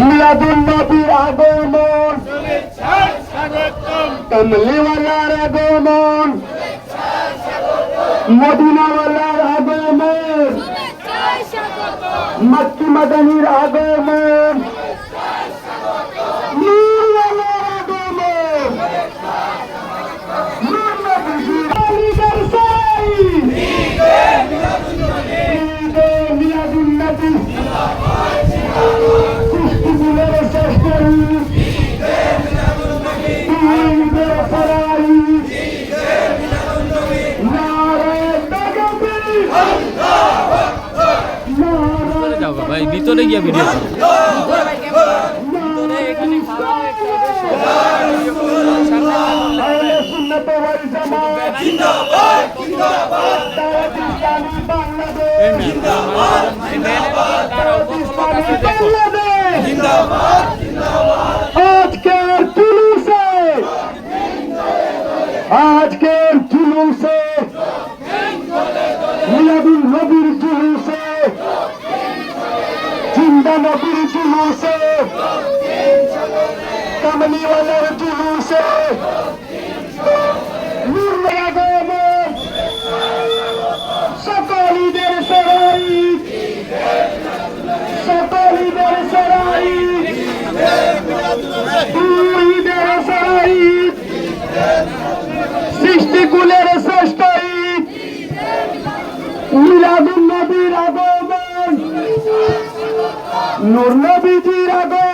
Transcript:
মিলাদুল নবীর আগমন কমলিওয়ালার আগমন মদিনাওয়ালার আগমন মক্কি মাদানির আগমন বাংলাদেশ জিন্দাবাদ জিন্দাবাদ আজকের জুলুসে আজকের জুলুসে মিলাদুল নবীর জুলুসে জিন্দা নবীর জুলুসে কামলিওয়ালার জুলুসে নূর আগমন সকল ঈদের সরাই সকল ঈদের সরাই ঈদের সরাই সৃষ্টিকুলের শ্রেষ্ঠ ঈদ মিলাদুল নবীর আগমন নূর নবীজির আগমন